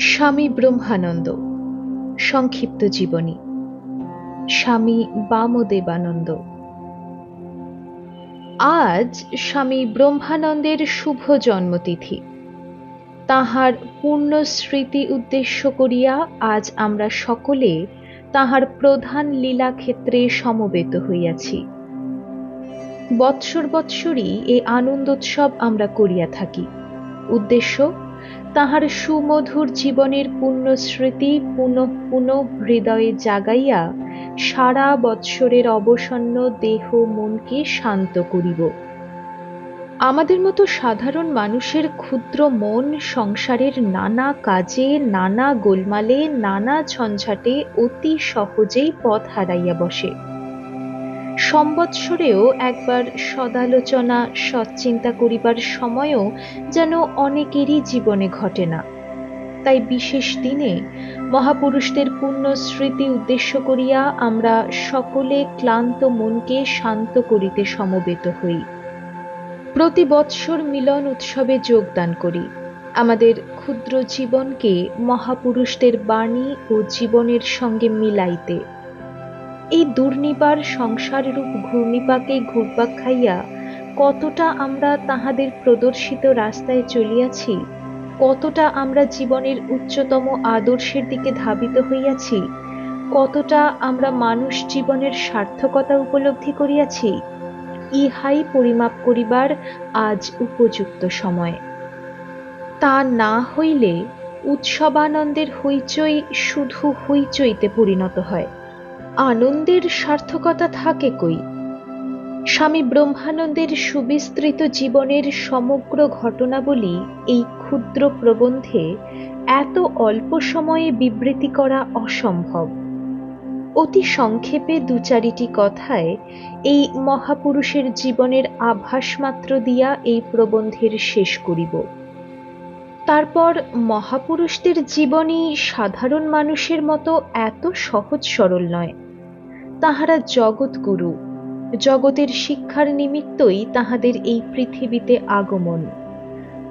স্বামী ব্রহ্মানন্দ। সংক্ষিপ্ত জীবনী। স্বামী বামদেবানন্দ। আজ স্বামী ব্রহ্মানন্দের শুভ জন্মতিথি। তাহার পূর্ণ স্মৃতি উদ্দেশ্য করিয়া আজ আমরা সকলে তাহার প্রধান লীলা ক্ষেত্রে সমবেত হইয়াছি। বৎসর বৎসরই এ আনন্দোৎসব আমরা করিয়া থাকি। উদ্দেশ্য তাহার সুমধুর জীবনের পূর্ণ স্মৃতি পুনঃ পুনঃ হৃদয়ে জাগাইয়া সারা বৎসরের অবসন্ন দেহ মনকে শান্ত করিব। আমাদের মতো সাধারণ মানুষের ক্ষুদ্র মন সংসারের নানা কাজে, নানা গোলমালে, নানা ঝঞ্ঝাটে অতি সহজেই পথ হারাইয়া বসে। সম্বৎসরেও একবার সদালোচনা সৎচিন্তা করিবার সময়ও যেন অনেকেরই জীবনে ঘটে না। তাই বিশেষ দিনে মহাপুরুষদের পূর্ণ স্মৃতি উদ্দেশ্য করিয়া আমরা সকলে ক্লান্ত মনকে শান্ত করিতে সমবেত হই। প্রতি বৎসর মিলন উৎসবে যোগদান করি। আমাদের ক্ষুদ্র জীবনকে মহাপুরুষদের বাণী ও জীবনের সঙ্গে মিলাইতে। এই দুর্নিবার সংসাররূপ ঘূর্ণিপাকে ঘুরপাক খাইয়া কতটা আমরা তাহাদের প্রদর্শিত রাস্তায় চলিয়াছি, কতটা আমরা জীবনের উচ্চতম আদর্শের দিকে ধাবিত হইয়াছি, কতটা আমরা মানুষ জীবনের সার্থকতা উপলব্ধি করিয়াছি, ইহাই পরিমাপ করিবার আজ উপযুক্ত সময়। তা না হইলে উৎসবানন্দের হইচই শুধু হইচইতে পরিণত হয়। আনন্দের সার্থকতা থাকে কই? স্বামী ব্রহ্মানন্দের সুবিস্তৃত জীবনের সমগ্র ঘটনাবলী এই ক্ষুদ্র প্রবন্ধে এত অল্প সময়ে বিবৃতি করা অসম্ভব। অতি সংক্ষেপে দু চারিটি কথায় এই মহাপুরুষের জীবনের আভাস মাত্র দিয়া এই প্রবন্ধের শেষ করিব। তারপর মহাপুরুষদের জীবনী সাধারণ মানুষের মতো এত সহজ সরল নয়। তাহারা জগৎগুরু জগতের শিক্ষার নিমিত্তই তাহাদের এই পৃথিবীতে আগমন।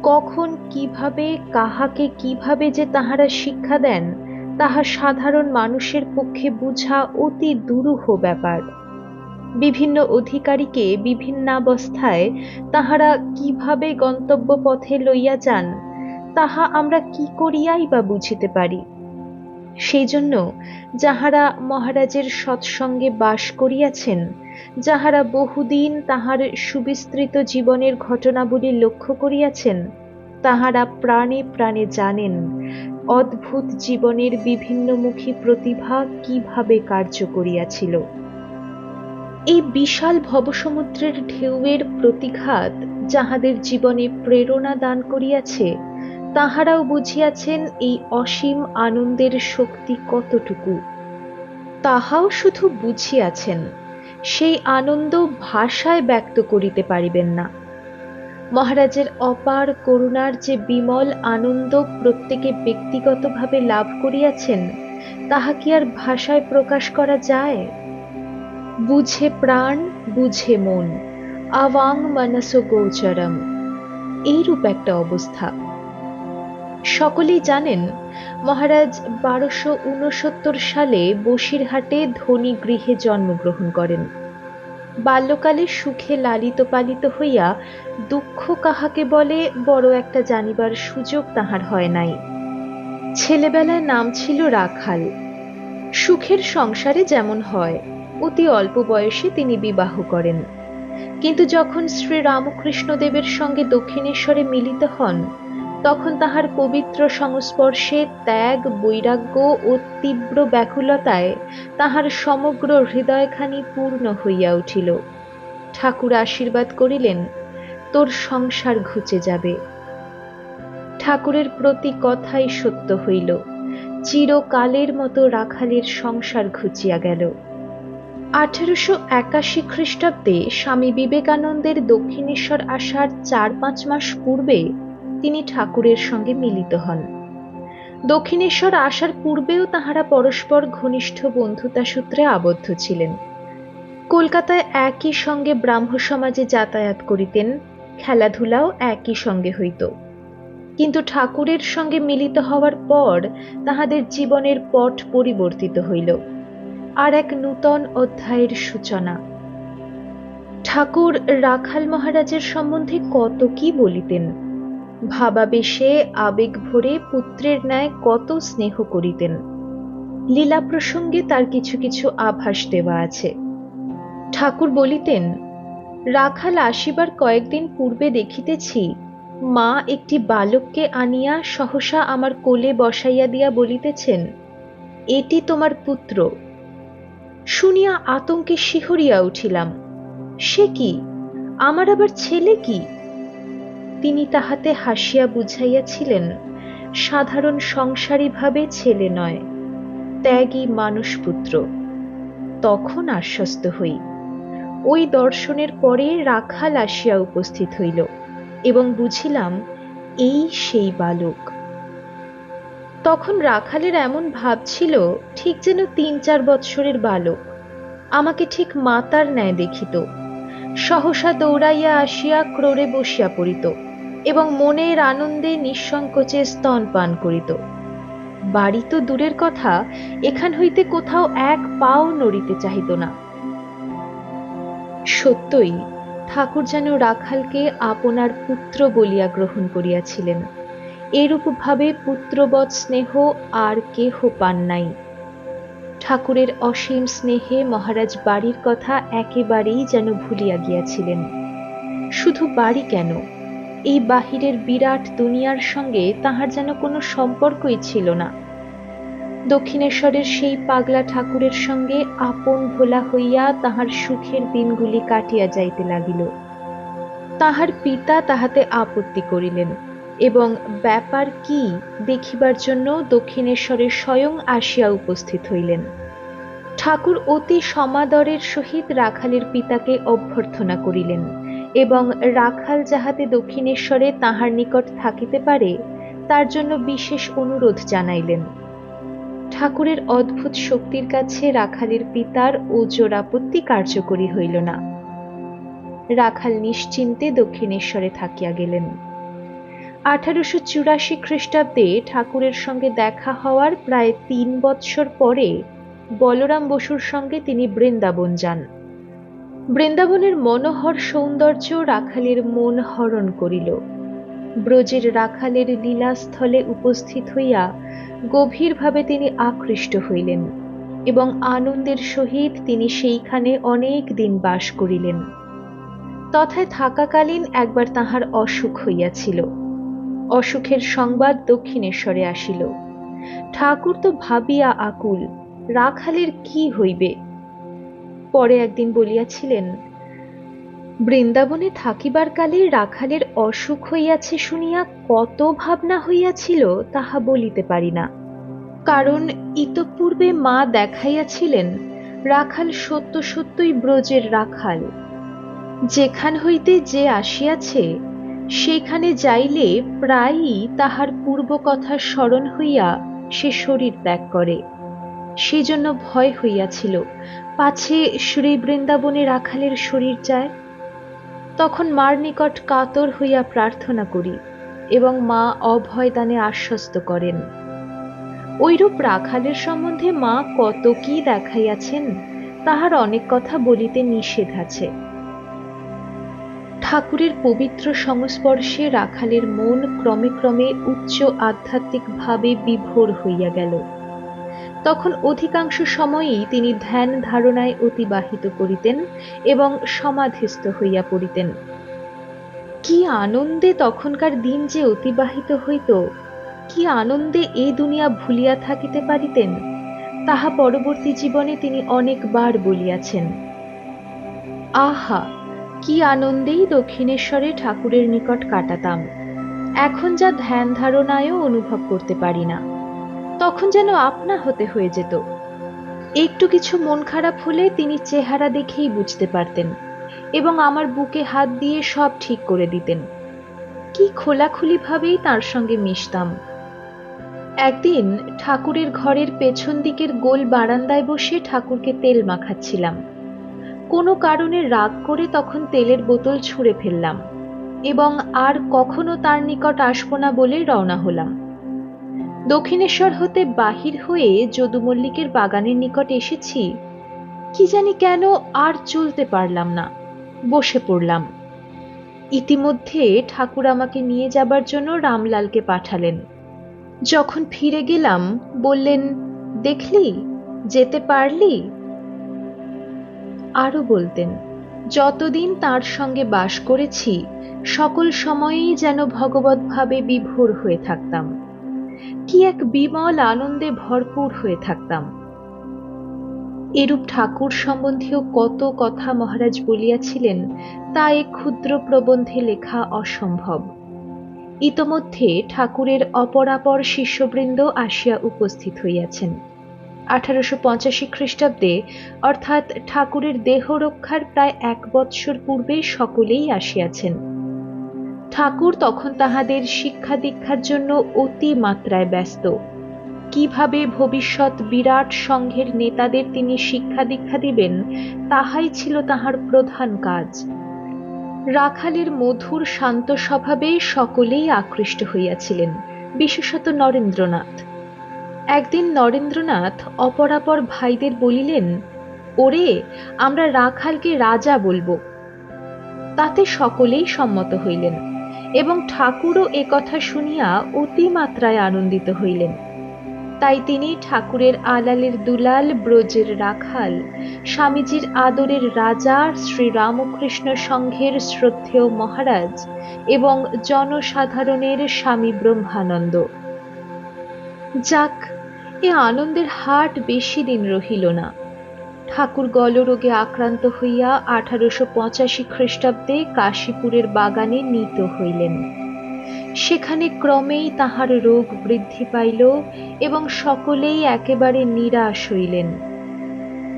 কখন কীভাবে, কাহাকে কীভাবে যে তাহারা শিক্ষা দেন, তাহা সাধারণ মানুষের পক্ষে বুঝা অতি দুরূহ ব্যাপার। বিভিন্ন অধিকারীকে বিভিন্নাবস্থায় তাহারা কীভাবে গন্তব্য পথে লইয়া যান, তাহা আমরা কি করিয়াই বা বুঝিতে পারি? সেই জন্য যাহারা মহারাজের সৎসঙ্গে বাস করিয়াছেন, যাহারা বহুদিন তাহার সুবিস্তৃত জীবনের ঘটনাবলী লক্ষ্য করিয়াছেন, তাহারা প্রাণে প্রাণে জানেন অদ্ভুত জীবনের বিভিন্নমুখী প্রতিভা কীভাবে কার্য করিয়াছিল। এই বিশাল ভবসমুদ্রের ঢেউয়ের প্রতিঘাত যাহাদের জীবনে প্রেরণা দান করিয়াছে তাহারাও বুঝিয়াছেন এই অসীম আনন্দের শক্তি কতটুকু। তাহাও শুধু বুঝিয়াছেন, সেই আনন্দ ভাষায় ব্যক্ত করিতে পারিবেন না। মহারাজের অপার করুণার যে বিমল আনন্দ প্রত্যেকে ব্যক্তিগতভাবে লাভ করিয়াছেন, তাহা কি আর ভাষায় প্রকাশ করা যায়? বুঝে প্রাণ, বুঝে মন, আওয়াং মানস গোচরম। এইরূপ একটা অবস্থা। সকলেই জানেন, মহারাজ বারোশো উনসত্তর সালে বসিরহাটে ধনী গৃহে জন্মগ্রহণ করেন। বাল্যকালে সুখে লালিত পালিত হইয়া দুঃখ কাহাকে বলে, বড় একটা জানিবার সুযোগ তাহার হয় নাই। ছেলেবেলায় নাম ছিল রাখাল। সুখের সংসারে যেমন হয়, অতি অল্প বয়সে তিনি বিবাহ করেন। কিন্তু যখন শ্রী রামকৃষ্ণদেবের সঙ্গে দক্ষিণেশ্বরে মিলিত হন তখন তাহার পবিত্র সংস্পর্শে ত্যাগ, বৈরাগ্য ও তীব্র ব্যাকুলতায় তাহার সমগ্র হৃদয়খানি পূর্ণ হইয়া উঠিল। ঠাকুর আশীর্বাদ করিলেন, তোর সংসার ঘুচে যাবে। ঠাকুরের প্রতি কথাই সত্য হইল, চিরকালের মতো রাখালের সংসার ঘুচিয়া গেল। আঠেরোশো একাশি খ্রিস্টাব্দে স্বামী বিবেকানন্দের দক্ষিণেশ্বর আসার চার পাঁচ মাস পূর্বে তিনি ঠাকুরের সঙ্গে মিলিত হন। দক্ষিণেশ্বর আসার পূর্বেও তাহারা পরস্পর ঘনিষ্ঠ বন্ধুতা সূত্রে আবদ্ধ ছিলেন। কলকাতায় একই সঙ্গে ব্রাহ্ম সমাজে যাতায়াত করিতেন, খেলাধুলাও একই সঙ্গে হইত। কিন্তু ঠাকুরের সঙ্গে মিলিত হওয়ার পর তাহাদের জীবনের পট পরিবর্তিত হইল। আর এক নূতন অধ্যায়ের সূচনা। ঠাকুর রাখাল মহারাজের সম্বন্ধে কত কি বলিতেন? ভাবাবেশে আবেগ ভরে পুত্রের ন্যায় কত স্নেহ করিতেন। লীলা প্রসঙ্গে তার কিছু কিছু আভাস দেওয়া আছে। ঠাকুর বলিতেন, রাখাল আসিবার কয়েকদিন পূর্বে দেখিতেছি, মা একটি বালককে আনিয়া সহসা আমার কোলে বসাইয়া দিয়া বলিতেছেন, এটি তোমার পুত্র। শুনিয়া আতঙ্কে শিহরিয়া উঠিলাম, সে কি? আমার আবার ছেলে কি? তিনি তাহাতে হাসিয়া বুঝাইয়াছিলেন, সাধারণ সংসারীভাবে ছেলে নয়, ত্যাগী মানুষপুত্র। তখন আশ্বস্ত হই। ওই দর্শনের পরে রাখাল আসিয়া উপস্থিত হইল এবং বুঝিলাম, এই সেই বালক। তখন রাখালের এমন ভাব ছিল, ঠিক যেন তিন চার বৎসরের বালক। আমাকে ঠিক মাতার ন্যায় দেখিত। সহসা দৌড়াইয়া আসিয়া ক্রোড়ে বসিয়া পড়িত। এবং মনের আনন্দে নিঃসংকোচে স্তন পান করিত। বাড়ি তো দূরের কথা, এখান হইতে কোথাও এক পাও নড়িতে চাহিত না। সত্যই, ঠাকুর যেন রাখালকে আপনার পুত্র বলিয়া গ্রহণ করিয়াছিলেন। এরূপভাবে পুত্রবৎ স্নেহ আর কেহ পান নাই। ঠাকুরের অসীম স্নেহে মহারাজ বাড়ির কথা একেবারেই যেন ভুলিয়া গিয়াছিলেন। শুধু বাড়ি কেন? এই বাহিরের বিরাট দুনিয়ার সঙ্গে তাহার যেন কোনো সম্পর্কই ছিল না। দক্ষিণেশ্বরের সেই পাগলা ঠাকুরের সঙ্গে আপন ভোলা হইয়া তাহার সুখের দিনগুলি কাটিয়া যাইতে লাগিল। তাহার পিতা তাহাতে আপত্তি করিলেন এবং ব্যাপার কি দেখিবার জন্য দক্ষিণেশ্বরে স্বয়ং আসিয়া উপস্থিত হইলেন। ঠাকুর অতি সমাদরের সহিত রাখালের পিতাকে অভ্যর্থনা করিলেন। এবং রাখাল যাহাতে দক্ষিণেশ্বরে তাহার নিকট থাকিতে পারে, তার জন্য বিশেষ অনুরোধ জানাইলেন। ঠাকুরের অদ্ভুত শক্তির কাছে রাখালের পিতার ওজোর আপত্তি কার্যকরী হইল না। রাখাল নিশ্চিন্তে দক্ষিণেশ্বরে থাকিয়া গেলেন। আঠারোশো চুরাশি খ্রিস্টাব্দে ঠাকুরের সঙ্গে দেখা হওয়ার প্রায় তিন বৎসর পরে বলরাম বসুর সঙ্গে তিনি বৃন্দাবন যান। বৃন্দাবনের মনোহর সৌন্দর্য রাখালের মন হরণ করিল। ব্রজের রাখালের লীলাস্থলে উপস্থিত হইয়া গভীরভাবে তিনি আকৃষ্ট হইলেন এবং আনন্দের সহিত তিনি সেইখানে অনেক দিন বাস করিলেন। তথায় থাকাকালীন একবার তাহার অসুখ হইয়াছিল। অসুখের সংবাদ দক্ষিণেশ্বরে আসিল। ঠাকুর তো ভাবিয়া আকুল, রাখালের কি হইবে? পরে একদিন বলিয়াছিলেন, বৃন্দাবনে থাকিবার কালে রাখালের অসুখ হইয়াছে শুনিয়া কত ভাবনা হইয়াছিল তাহা বলিতে পারি না। কারণ ইতপূর্বে মা দেখাইয়াছিলেন, রাখাল সত্য সত্যই ব্রজের রাখাল। যেখান হইতে যে আসিয়াছে, সেখানে যাইলে প্রায়ই তাহার পূর্ব কথা স্মরণ হইয়া সে শরীর ত্যাগ করে। সেজন্য ভয় হইয়াছিল পাছে শ্রী বৃন্দাবনে রাখালের শরীর যায়, তখন মার নিকট কাতর হইয়া প্রার্থনা করি এবং মা অভয় দানে আশ্বস্ত করেন। ঐরূপ রাখালের সম্বন্ধে মা কত কি দেখাইয়াছেন, তাহার অনেক কথা বলিতে নিষেধ আছে। ঠাকুরের পবিত্র সংস্পর্শে রাখালের মন ক্রমে ক্রমে উচ্চ আধ্যাত্মিক ভাবে বিভোর হইয়া গেল। তখন অধিকাংশ সময়ই তিনি ধ্যান ধারণায় অতিবাহিত করিতেন এবং সমাধিস্থ হইয়া পড়িতেন। কি আনন্দে তখনকার দিন যে অতিবাহিত হইত, কি আনন্দে এই দুনিয়া ভুলিয়া থাকিতে পারিতেন, তাহা পরবর্তী জীবনে তিনি অনেকবার বলিয়াছেন। আহা, কি আনন্দেই দক্ষিণেশ্বরে ঠাকুরের নিকট কাটাতাম, এখন যা ধ্যান ধারণায়ও অনুভব করতে পারি না। তখন যেন আপনা হতে হয়ে যেত। একটু কিছু মন খারাপ হলে তিনি চেহারা দেখেই বুঝতে পারতেন এবং আমার বুকে হাত দিয়ে সব ঠিক করে দিতেন। কি খোলাখুলি ভাবেই তার সঙ্গে মিশতাম। একদিন ঠাকুরের ঘরের পেছন দিকের গোল বারান্দায় বসে ঠাকুরকে তেল মাখাচ্ছিলাম। কোনো কারণে রাগ করে তখন তেলের বোতল ছুঁড়ে ফেললাম এবং আর কখনো তার নিকট আসব না বলে রওনা হলাম। দক্ষিণেশ্বর হতে বাহির হয়ে যদুমল্লিকের বাগানের নিকট এসেছি। কি জানি কেন আর চলতে পারলাম না। বসে পড়লাম। ইতিমধ্যে ঠাকুর আমাকে নিয়ে যাবার জন্য রামলালকে পাঠালেন। যখন ফিরে গেলাম, বললেন, দেখলি? যেতে পারলি? আরও বলতেন, যতদিন তার সঙ্গে বাস করেছি, সকল সময়েই যেন ভগবত ভাবে বিভোর হয়ে থাকতাম। কি এক বিমল আনন্দে ভরপুর হয়ে থাকতাম। এরূপ ঠাকুর সম্বন্ধীয় কত কথা মহারাজ বলিয়াছিলেন, তা এক ক্ষুদ্র প্রবন্ধে লেখা অসম্ভব। ইতোমধ্যে ঠাকুরের অপরাপর শিষ্যবৃন্দ আসিয়া উপস্থিত হইয়াছেন। আঠারোশো পঁচাশি খ্রিস্টাব্দে অর্থাৎ ঠাকুরের দেহ রক্ষার প্রায় এক বৎসর পূর্বে সকলেই আসিয়াছেন। ঠাকুর তখন তাহাদের শিক্ষা দীক্ষার জন্য অতি মাত্রায় ব্যস্ত। কীভাবে ভবিষ্যৎ বিরাট সংঘের নেতাদের তিনি শিক্ষা দীক্ষা দিবেন, তাহাই ছিল তাহার প্রধান কাজ। রাখালের মধুর শান্ত স্বভাবে সকলেই আকৃষ্ট হইয়াছিলেন, বিশেষত নরেন্দ্রনাথ। একদিন নরেন্দ্রনাথ অপরাপর ভাইদের বলিলেন, ওরে, আমরা রাখালকে রাজা বলব। তাতে সকলেই সম্মত হইলেন। এবং ঠাকুরও এ কথা শুনিয়া অতিমাত্রায় আনন্দিত হইলেন। তাই তিনি ঠাকুরের আলালের দুলাল, ব্রজের রাখাল, স্বামীজির আদরের রাজা, শ্রীরামকৃষ্ণ সংঘের শ্রদ্ধেয় মহারাজ এবং জনসাধারণের স্বামী ব্রহ্মানন্দ। যাক, এ আনন্দের হাট বেশি দিন রহিল না। ঠাকুর গলরোগে আক্রান্ত হইয়া আঠারোশো পঁচাশি খ্রিস্টাব্দে কাশীপুরের বাগানে নীত হইলেন। সেখানে ক্রমেই তাহার রোগ বৃদ্ধি পাইল এবং সকলেই একেবারে নিরাশ হইলেন।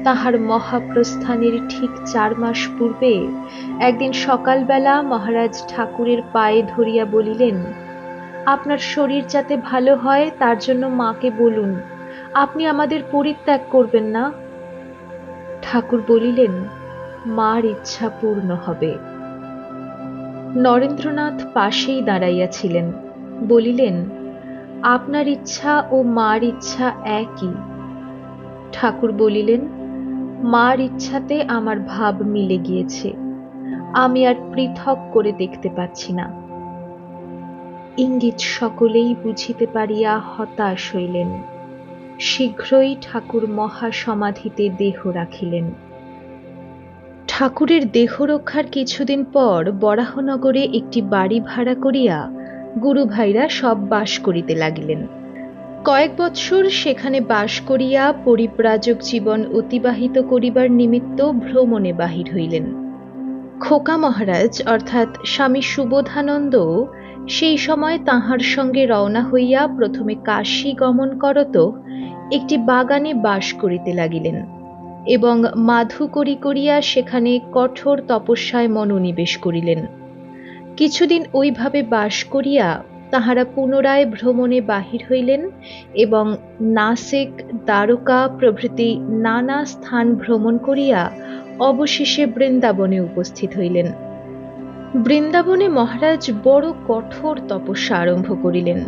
তাহার মহাপ্রস্থানের ঠিক চার মাস পূর্বে একদিন সকালবেলা মহারাজ ঠাকুরের পায়ে ধরিয়া বলিলেন, আপনার শরীর যাতে ভালো হয়, তার জন্য মাকে বলুন। আপনি আমাদের পরিত্যাগ করবেন না। ঠাকুর বলিলেন, মার ইচ্ছা পূর্ণ হবে। নরেন্দ্রনাথ পাশেই দাঁড়াইয়াছিলেন, বলিলেন, আপনার ইচ্ছা ও মার ইচ্ছা একই। ঠাকুর বলিলেন, মার ইচ্ছাতে আমার ভাব মিলে গিয়েছে, আমি আর পৃথক করে দেখতে পাচ্ছি না। ইঙ্গিত সকলেই বুঝিতে পারিয়া হতাশ হইলেন। শীঘ্রই ঠাকুর মহাসমাধিতে দেহ রাখিলেন। ঠাকুরের দেহ রক্ষার কিছুদিন পর বরাহনগরে একটি বাড়ি ভাড়া করিয়া গুরু ভাইরা সব বাস করিতে লাগিলেন। কয়েক বৎসর সেখানে বাস করিয়া পরিব্রাজক জীবন অতিবাহিত করিবার নিমিত্ত ভ্রমণে বাহির হইলেন। খোকা মহারাজ, অর্থাৎ স্বামী সুবোধানন্দ সেই সময় তাহার সঙ্গে রওনা হইয়া প্রথমে কাশী গমন করত, একটি বাগানে বাস করিতে লাগিলেন এবং মাধু করি করিয়া সেখানে কঠোর তপস্যায় মনোনিবেশ করিলেন। কিছুদিন ওইভাবে বাস করিয়া তাহারা পুনরায় ভ্রমণে বাহির হইলেন এবং নাসিক, দ্বারকা প্রভৃতি নানা স্থান ভ্রমণ করিয়া অবশেষে বৃন্দাবনে উপস্থিত হইলেন। বৃন্দাবনে মহারাজ বড় কঠোর তপস্যা আরম্ভ করিলেন।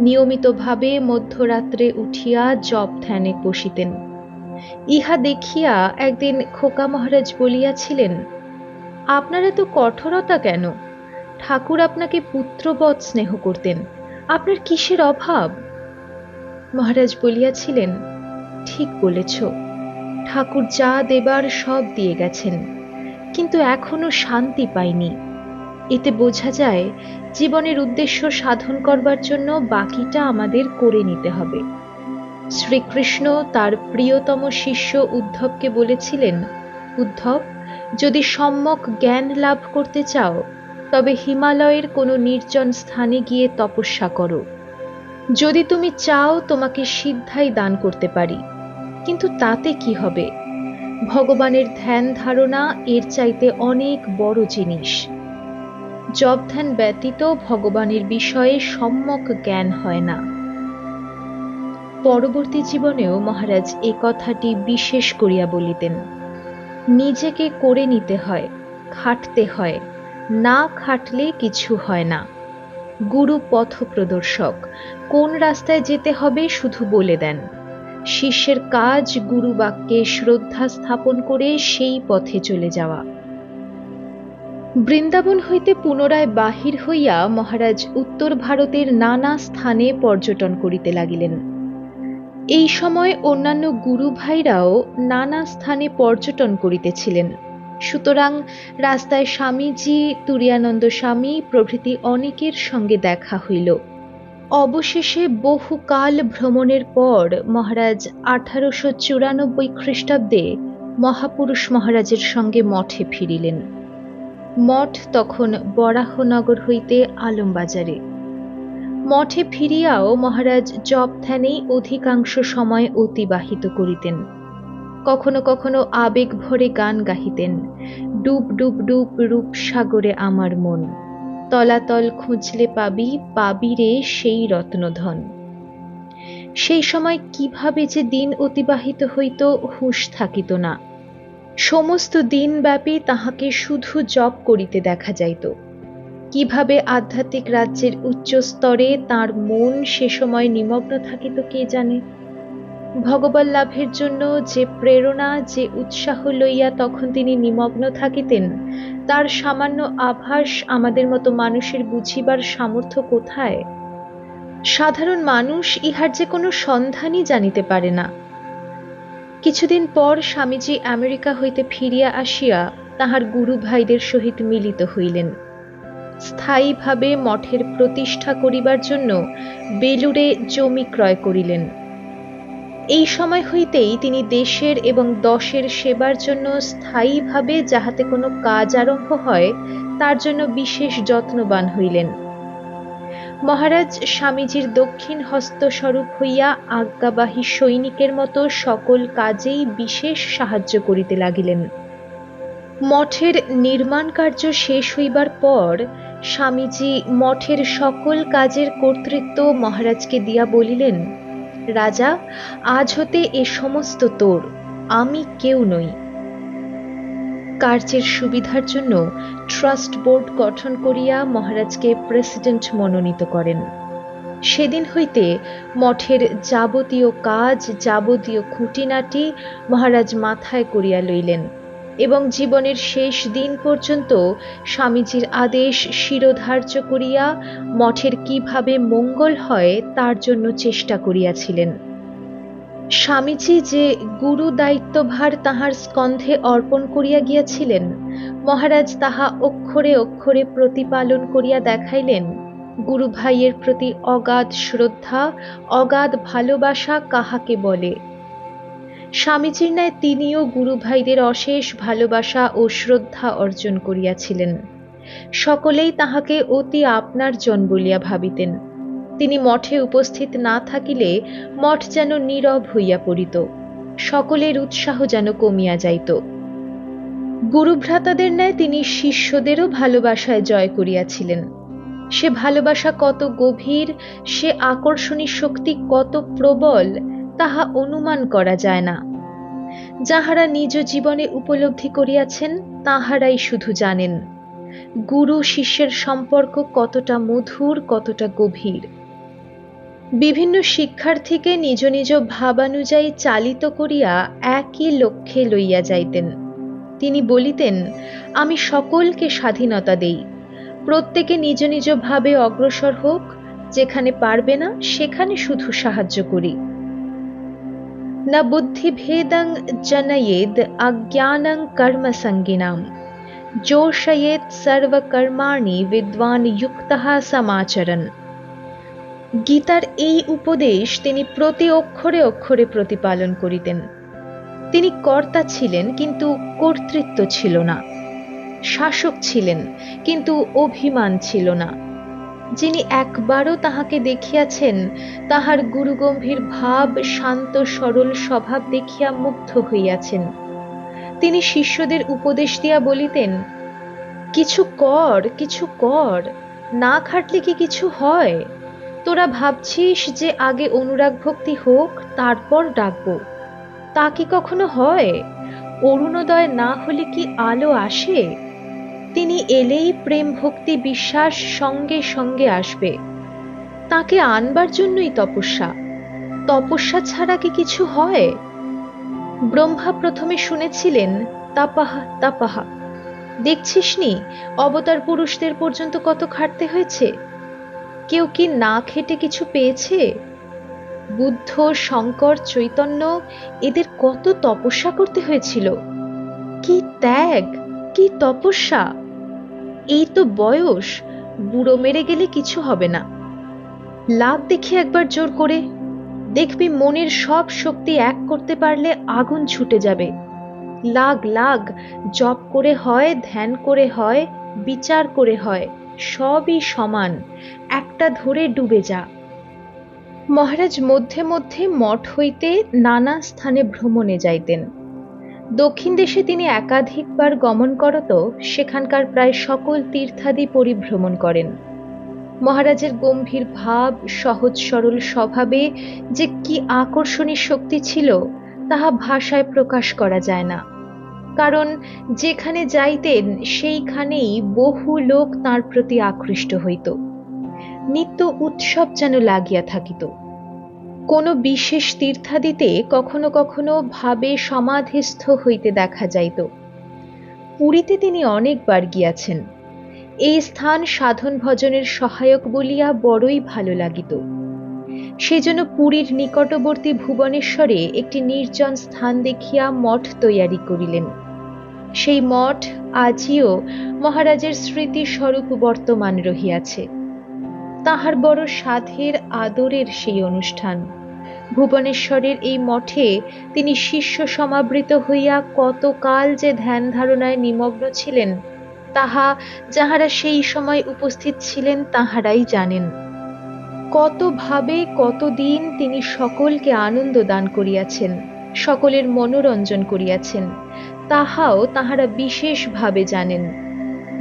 নিয়মিতভাবে মধ্যরাত্রে উঠিয়া জপ ধ্যানে বসিতেন। ইহা দেখিয়া একদিন খোকা মহারাজ বলিয়াছিলেন, আপনার এত কঠোরতা কেন? ঠাকুর আপনাকে পুত্রবৎ স্নেহ করতেন, আপনার কিসের অভাব? মহারাজ বলিয়াছিলেন, ঠিক বলেছ, ঠাকুর যা দেবার সব দিয়ে গেছেন, কিন্তু এখনও শান্তি পাইনি। এতে বোঝা যায় জীবনের উদ্দেশ্য সাধন করবার জন্য বাকিটা আমাদের করে নিতে হবে। শ্রীকৃষ্ণ তার প্রিয়তম শিষ্য উদ্ধবকে বলেছিলেন, উদ্ধব, যদি সম্যক জ্ঞান লাভ করতে চাও, তবে হিমালয়ের কোনো নির্জন স্থানে গিয়ে তপস্যা করো। যদি তুমি চাও তোমাকে সিদ্ধাই দান করতে পারি, কিন্তু তাতে কি হবে? ভগবানের ধ্যান ধারণা এর চাইতে অনেক বড় জিনিস। জব ধ্যান ব্যতীত ভগবানের বিষয়ে সম্যক জ্ঞান হয় না। পরবর্তী জীবনেও মহারাজ এ কথাটি বিশেষ করিয়া বলিতেন। নিজেকে করে নিতে হয়, খাটতে হয়, না খাটলে কিছু হয় না। গুরু পথ প্রদর্শক কোন রাস্তায় যেতে হবে শুধু বলে দেন। শিষ্যের কাজ গুরু বাক্যে শ্রদ্ধা স্থাপন করে সেই পথে চলে যাওয়া। বৃন্দাবন হইতে পুনরায় বাহির হইয়া মহারাজ উত্তর ভারতের নানা স্থানে পর্যটন করিতে লাগিলেন। এই সময় অন্যান্য গুরু ভাইরাও নানা স্থানে পর্যটন করিতেছিলেন। সুতরাং রাস্তায় স্বামীজি, তুরিয়ানন্দ স্বামী প্রভৃতি অনেকের সঙ্গে দেখা হইল। অবশেষে বহুকাল ভ্রমণের পর মহারাজ আঠারোশো চুরানব্বই খ্রিস্টাব্দে মহাপুরুষ মহারাজের সঙ্গে মঠে ফিরিলেন। মঠ তখন বরাহনগর হইতে আলমবাজারে। মঠে ফিরিয়াও মহারাজ জপ ধ্যানেই অধিকাংশ সময় অতিবাহিত করিতেন। কখনো কখনো আবেগ ভরে গান গাহিতেন। ডুব ডুব ডুব রূপ সাগরে আমার মন। তলাতল খুঁজলে পাবি পাবি রে সেই রত্নধন। সেই সময় কীভাবে যে দিন অতিবাহিত হইত, হুঁশ থাকিত না। সমস্ত দিনব্যাপী তাহাকে শুধু জপ করিতে দেখা যাইত। কীভাবে আধ্যাত্মিক রাজ্যের উচ্চ স্তরে তার মন সে সময় নিমগ্ন থাকিত কে জানে? ভগবান লাভের জন্য যে প্রেরণা, যে উৎসাহ লইয়া তখন তিনি নিমগ্ন থাকিতেন, তার সামান্য আভাস আমাদের মতো মানুষের বুঝিবার সামর্থ্য কোথায়? সাধারণ মানুষ ইহার যে কোনো সন্ধানই জানিতে পারে না। কিছুদিন পর স্বামীজি আমেরিকা হইতে ফিরিয়া আসিয়া তাহার গুরু ভাইদের সহিত মিলিত হইলেন। স্থায়ীভাবে মঠের প্রতিষ্ঠা করিবার জন্য বেলুড়ে জমি ক্রয় করিলেন। এই সময় হইতেই তিনি দেশের এবং দশের সেবার জন্য স্থায়ীভাবে যাহাতে কোনো কাজ আরম্ভ হয়, তার জন্য বিশেষ যত্নবান হইলেন। মহারাজ স্বামীজির দক্ষিণ হস্তস্বরূপ হইয়া আজ্ঞাবাহী সৈনিকের মতো সকল কাজেই বিশেষ সাহায্য করিতে লাগিলেন। মঠের নির্মাণ কার্য শেষ হইবার পর স্বামীজি মঠের সকল কাজের কর্তৃত্ব মহারাজকে দিয়া বলিলেন, রাজা, আজ হতে এ সমস্ত তোর, আমি কেউ নই। কার্যের সুবিধার জন্য ট্রাস্ট বোর্ড গঠন করিয়া মহারাজকে প্রেসিডেন্ট মনোনীত করেন। সেদিন হইতে মঠের যাবতীয় কাজ, যাবতীয় খুঁটিনাটি মহারাজ মাথায় করিয়া লইলেন এবং জীবনের শেষ দিন পর্যন্ত স্বামীজির আদেশ শিরোধার্য করিয়া মঠের কীভাবে মঙ্গল হয় তার জন্য চেষ্টা করিয়াছিলেন। স্বামীজি যে গুরু দায়িত্বভার তাহার স্কন্ধে অর্পণ করিয়া গিয়াছিলেন, মহারাজ তাহা অক্ষরে অক্ষরে প্রতিপালন করিয়া দেখাইলেন। গুরু ভাইয়ের প্রতি অগাধ শ্রদ্ধা, অগাধ ভালোবাসা কাহাকে বলে? স্বামীজির ন্যায় তিনিও গুরু ভাইদের অশেষ ভালোবাসা ও শ্রদ্ধা অর্জন করিয়াছিলেন। সকলেই তাহাকে অতি আপনার জন বলিয়া ভাবিতেন। তিনি মঠে উপস্থিত না থাকিলে মঠ যেন নীরব হইয়া পড়িত, সকলের উৎসাহ যেন কমিয়া যাইত। গুরুভ্রাতাদের ন্যায় তিনি শিষ্যদেরও ভালোবাসায় জয় করিয়াছিলেন। সে ভালোবাসা কত গভীর, সে আকর্ষণী শক্তি কত প্রবল, তাহা অনুমান করা যায় না। যাহারা নিজ জীবনে উপলব্ধি করিয়াছেন, তাহারাই শুধু জানেন। গুরু শিষ্যের সম্পর্ক কতটা মধুর, কতটা গভীর। বিভিন্ন শিক্ষার্থীকে নিজ নিজ ভাবানুযায়ী চালিত করিয়া একই লক্ষ্যে লইয়া যাইতেন। তিনি বলিতেন, আমি সকলকে স্বাধীনতা দেই। প্রত্যেকে নিজ নিজভাবে অগ্রসর হোক, যেখানে পারবে না, সেখানে শুধু সাহায্য করি। না বুদ্ধিভেদং জনয়েদ অজ্ঞানং কর্মসঙ্গিনাম জোষয়েত সর্বকর্মাণি বিদ্বান যুক্ত সমাচরণ। গীতার এই উপদেশ তিনি প্রতি অক্ষরে অক্ষরে প্রতিপালন করিতেন। তিনি কর্তা ছিলেন, কিন্তু কর্তৃত্ব ছিল না। শাসক ছিলেন, কিন্তু অভিমান ছিল না। যিনি একবারও তাহাকে দেখিয়াছেন, তাহার গুরুগম্ভীর ভাব, শান্ত, সরল স্বভাব দেখিয়া মুগ্ধ হইয়াছেন। তিনি শিষ্যদের উপদেশ দিয়া বলিতেন, কিছু কর কিছু কর, না খাটলে কি কিছু হয়? তোরা ভাবছিস যে আগে অনুরাগ ভক্তি হোক, তারপর ডাকব। তা কি কখনো হয়? অরুণোদয় না হলে কি আলো আসে? তিনি এলেই প্রেম ভক্তি বিশ্বাস সঙ্গে সঙ্গে আসবে। তাকে আনবার জন্যই তপস্যা। তপস্যা ছাড়া কি কিছু হয়? ব্রহ্মা প্রথমে শুনেছিলেন, তাপাহা তাপাহা। দেখছিস নি অবতার পুরুষদের পর্যন্ত কত খাটতে হয়েছে? কেউ কি না খেটে কিছু পেয়েছে? বুদ্ধ, শঙ্কর, চৈতন্য, এদের কত তপস্যা করতে হয়েছিল? কি ত্যাগ, কি তপস্যা? এই তো বয়স, বুড়ো মেরে গেলে কিছু হবে না। লাভ দেখি একবার জোর করে। দেখবি মনের সব শক্তি এক করতে পারলে আগুন ছুটে যাবে। লাগ লাগ, জপ করে হয়, ধ্যান করে হয়, বিচার করে হয়। সবই সমান, একটা ধরে ডুবে যা। মহারাজ মধ্যে মধ্যে মঠ হইতে নানা স্থানে ভ্রমণে যাইতেন। দক্ষিণ দেশে তিনি একাধিকবার গমন করত, সেখানকার প্রায় সকল তীর্থাদি পরিভ্রমণ করেন। মহারাজের গম্ভীর ভাব, সহজ সরল স্বভাবে যে কি আকর্ষণী শক্তি ছিল, তাহা ভাষায় প্রকাশ করা যায় না। কারণ যেখানে যাইতেন, সেইখানেই বহু লোক তার প্রতি আকৃষ্ট হইত। নিত্য উৎসব যেন লাগিয়া থাকিত। কোনো বিশেষ তীর্থাদিতে কখনো কখনো ভাবে সমাধিস্থ হইতে দেখা যাইত। পুরীতে তিনি অনেকবার গিয়াছেন। এই স্থান সাধন ভজনের সহায়ক বলিয়া বড়ই ভালো লাগিত। সেজন্য পুরীর নিকটবর্তী ভুবনেশ্বরে একটি নির্জন স্থান দেখিয়া মঠ তৈয়ারি করিলেন। সেই মঠ আজিও মহারাজের স্মৃতি স্বরূপ বর্তমান রহিয়াছে। তাহার বড় সাধের আদরের সেই অনুষ্ঠান। ভুবনেশ্বরের এই মঠে তিনি শিষ্য সমাবৃত হইয়া কতকাল যে ধ্যান ধারণায় নিমগ্ন ছিলেন, তাহা যাহারা সেই সময় উপস্থিত ছিলেন তাহারাই জানেন। কতভাবে কতদিন তিনি সকলকে আনন্দ দান করিয়াছেন, সকলের মনোরঞ্জন করিয়াছেন তাহাও তাহারা বিশেষভাবে জানেন।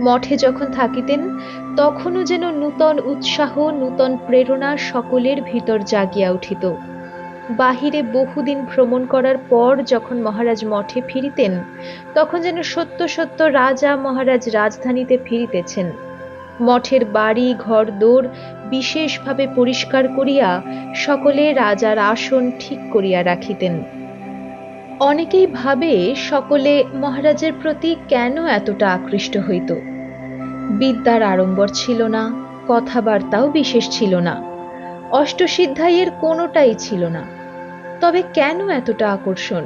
মঠে যখন থাকিতেন, তখনও যেন নূতন উৎসাহ, নূতন প্রেরণা সকলের ভিতর জাগিয়া উঠিত। বাহিরে বহুদিন ভ্রমণ করার পর যখন মহারাজ মঠে ফিরিতেন, তখন যেন সত্য সত্য রাজা মহারাজ রাজধানীতে ফিরিতেছেন। মঠের বাড়ি, ঘর, দোর বিশেষভাবে পরিষ্কার করিয়া সকলে রাজার আসন ঠিক করিয়া রাখিতেন। অনেকেই ভাবে সকলে মহারাজের প্রতি কেন এতটা আকৃষ্ট হইত। বিদ্যার আড়ম্বর ছিল না, কথাবার্তাও বিশেষ ছিল না, অষ্টসিদ্ধাইয়ের কোনোটাই ছিল না। তবে কেন এতটা আকর্ষণ?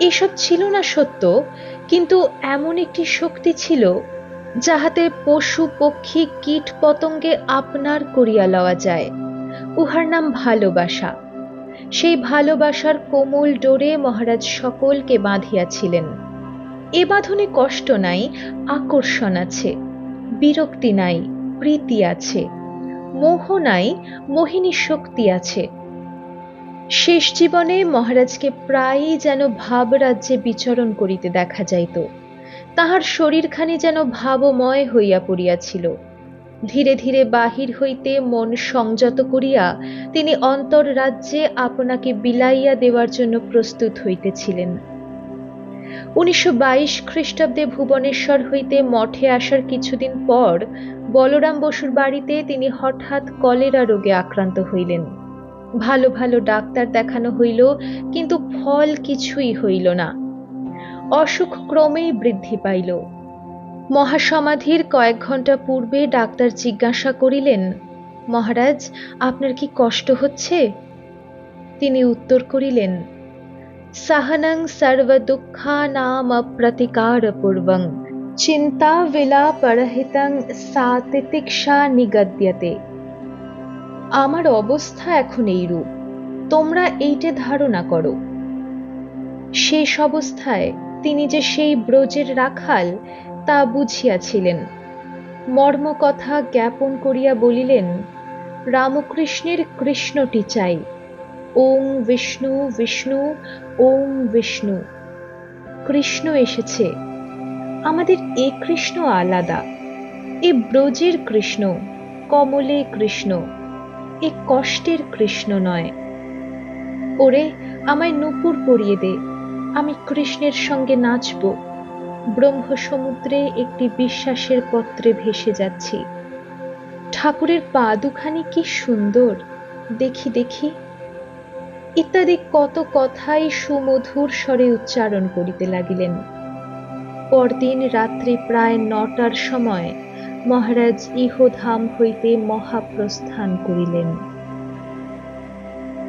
এসব ছিল না সত্য, কিন্তু এমন একটি শক্তি ছিল যাহাতে পশু, পক্ষী, কীট, পতঙ্গে আপনার করিয়া লওয়া যায়। উহার নাম ভালোবাসা। সেই ভালোবাসার কোমল ডোরে মহারাজ সকলকে বাঁধিয়াছিলেন। এ বাঁধনে কষ্ট নাই, আকর্ষণ আছে, বিরক্তি নাই, প্রীতি আছে, মোহ নাই, মোহিনী শক্তি আছে। শেষ জীবনে মহারাজকে প্রায়ই যেন ভাব রাজ্যে বিচরণ করিতে দেখা যাইত। তাহার শরীরখানি যেন ভাবময় হইয়া পড়িয়াছিল। ধীরে ধীরে বাহির হইতে মন সংযত করিয়া তিনি অন্তর রাজ্যে আপনাকে বিলাইয়া দেওয়ার জন্য প্রস্তুত হইতেছিলেন। উনিশশো বাইশ খ্রিস্টাব্দে ভুবনেশ্বর হইতে মঠে আসার কিছুদিন পর বলরাম বসুর বাড়িতে তিনি হঠাৎ কলেরা রোগে আক্রান্ত হইলেন। ভালো ভালো ডাক্তার দেখানো হইল, কিন্তু ফল কিছুই হইল না। অসুখ ক্রমেই বৃদ্ধি পাইল। মহাসমাধির কয়েক ঘণ্টা পূর্বে ডাক্তার জিজ্ঞাসা করিলেন, মহারাজ, আপনার কি কষ্ট হচ্ছে? তিনি উত্তর করিলেন, সাহনং সর্বদুঃখানাম প্রতিকার পূর্বং চিন্তা বিলা পরহিতং সা তিতিক্ষা নিগদ্যতে। আমার অবস্থা এখন এইরূপ, তোমরা এইটে ধারণা করো। শেষ অবস্থায় তিনি যে সেই ব্রজের রাখাল তা বুঝিয়াছিলেন। মর্ম কথা জ্ঞাপন করিয়া বলিলেন, রামকৃষ্ণের কৃষ্ণটি চাই। ওং বিষ্ণু বিষ্ণু ওং বিষ্ণু। কৃষ্ণ এসেছে। আমাদের এ কৃষ্ণ আলাদা। এ ব্রজের কৃষ্ণ, কমলে কৃষ্ণ। এ কষ্টের কৃষ্ণ নয়। ওরে, আমায় নুপুর পরিয়ে দে। আমি কৃষ্ণের সঙ্গে নাচব। ব্রহ্মসমুদ্রে একটি বিশ্বাসের পত্রে ভেসে যাচ্ছি। ঠাকুরের পা দুখানি কি সুন্দর, দেখি দেখি। ইত্যাদি কত কথাই সুমধুর স্বরে উচ্চারণ করিতে লাগিলেন। পরদিন রাত্রি প্রায় নটার সময় মহারাজ ইহধাম হইতে মহাপ্রস্থান করিলেন।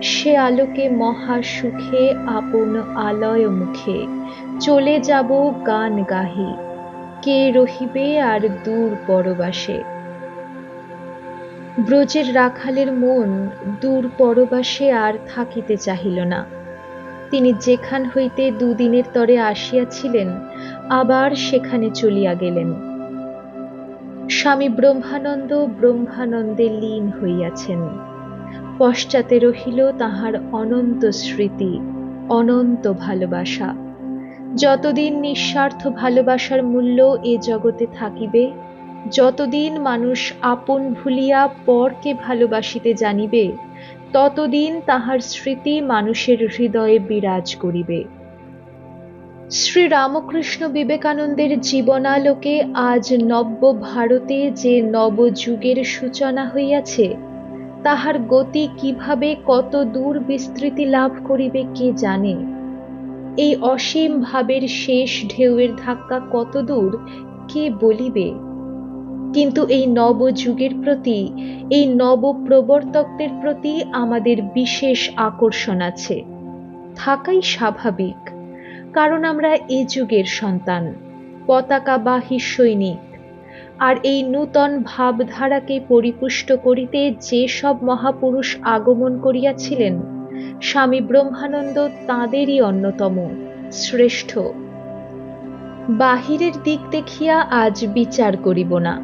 সে আলোকে মহা সুখে আপন আলয় মুখে চলে যাব গান গাহি। কে রহিবে আর দূর পরবাসে? ব্রজের রাখালের মন দূর পরবাসে আর থাকিতে চাহিল না। তিনি যেখান হইতে দুদিনের তরে আসিয়াছিলেন, আবার সেখানে চলিয়া গেলেন। স্বামী ব্রহ্মানন্দ ব্রহ্মানন্দে লীন হইয়াছেন। পশ্চাতে রহিল তাহার অনন্ত স্মৃতি, অনন্ত ভালোবাসা। যতদিন নিঃস্বার্থ ভালোবাসার মূল্য এ জগতে থাকিবে, যতদিন মানুষ আপন ভুলিয়া পরকে ভালোবাসিতে জানিবে, ততদিন তাহার স্মৃতি মানুষের হৃদয়ে বিরাজ করিবে। শ্রী রামকৃষ্ণ বিবেকানন্দের জীবনালোকে আজ নব্য ভারতে যে নবযুগের সূচনা হইয়াছে, তাহার গতি কীভাবে কত দূর বিস্তৃতি লাভ করিবে কে জানে? এই অসীম ভাবের শেষ ঢেউয়ের ধাক্কা কত দূর, কে বলিবে? কিন্তু এই নবযুগের প্রতি, এই নব প্রবর্তকদের প্রতি আমাদের বিশেষ আকর্ষণ আছে। থাকাই স্বাভাবিক, কারণ আমরা এ যুগের সন্তান, পতাকাবাহী সৈনিক। আর এই নূতন ভাবধারাকে পরিপুষ্ট করিতে যে সব মহাপুরুষ আগমন করিয়াছিলেন স্বামী ব্রহ্মানন্দ তাঁদেরই অন্যতম শ্রেষ্ঠ। বাহিরের দিক দেখিয়া আজ বিচার করিব না।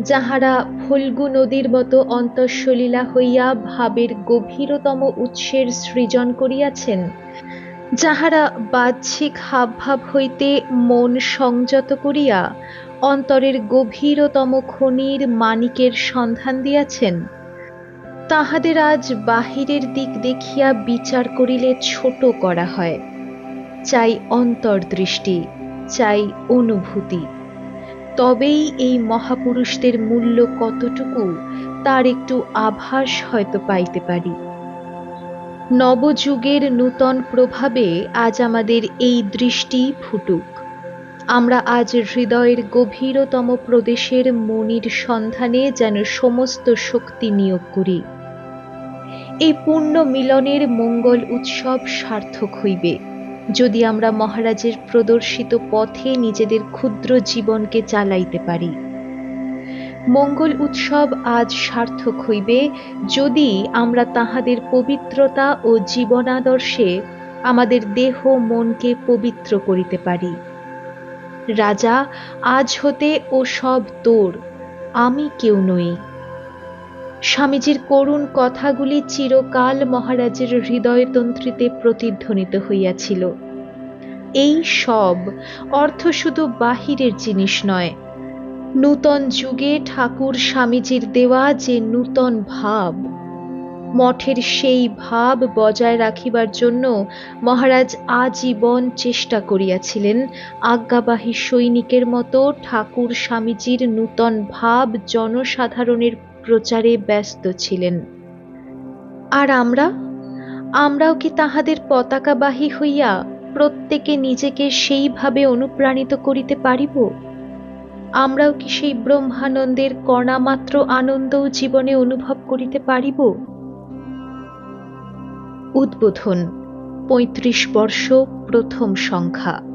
যাহারা ফল্গু নদীর মতো অন্তঃসলীলা হইয়া ভাবের গভীরতম উৎসের সৃজন করিয়াছেন, যাহারা বাহ্যিক হাবভাব হইতে মন সংযত করিয়া অন্তরের গভীরতম খনির মানিকের সন্ধান দিয়াছেন তাহাদের আজ বাহিরের দিক দেখিয়া বিচার করিলে ছোট করা হয়। চাই অন্তর্দৃষ্টি, চাই অনুভূতি। তবেই এই মহাপুরুষদের মূল্য কতটুকু, তার একটু আভাস হয়তো পাইতে পারি। নবযুগের নূতন প্রভাবে আজ আমাদের এই দৃষ্টি ফুটুক। আমরা আজ হৃদয়ের গভীরতম প্রদেশের মনির সন্ধানে যেন সমস্ত শক্তি নিয়োগ করি। এই পূর্ণ মিলনের মঙ্গল উৎসব সার্থক হইবে। যদি আমরা মহারাজের প্রদর্শিত পথে নিজেদের ক্ষুদ্র জীবনকে চালাইতে পারি। মঙ্গল উৎসব আজ সার্থক হইবে যদি আমরা তাহাদের পবিত্রতা ও জীবনাদর্শে আমাদের দেহ মনকে পবিত্র করিতে পারি। রাজা, আজ হতে ও সব তোর, আমি কেউ নই। স্বামীজির করুণ কথাগুলি চিরকাল মহারাজের হৃদয়তন্ত্রীতে প্রতিধ্বনিত হইয়াছিল। এই সব অর্থ শুধু বাহিরের জিনিস নয়। নূতন যুগে ঠাকুর স্বামীজির দেওয়া যে নূতন ভাব, মঠের সেই ভাব বজায় রাখিবার জন্য মহারাজ আজীবন চেষ্টা করিয়াছিলেন। আজ্ঞাবাহী সৈনিকের মতো ঠাকুর স্বামীজির নূতন ভাব জনসাধারণের প্রচারে ব্যস্ত ছিলেন। আর আমরা? আমরাও কি তাহাদের পতাকাবাহী হইয়া প্রত্যেকে নিজেকে সেইভাবে অনুপ্রাণিত করিতে পারিব? আমরাও কি সেই ব্রহ্মানন্দের কণামাত্র আনন্দও জীবনে অনুভব করিতে পারিব? উদ্বোধন, পঁয়ত্রিশ বর্ষ প্রথম সংখ্যা।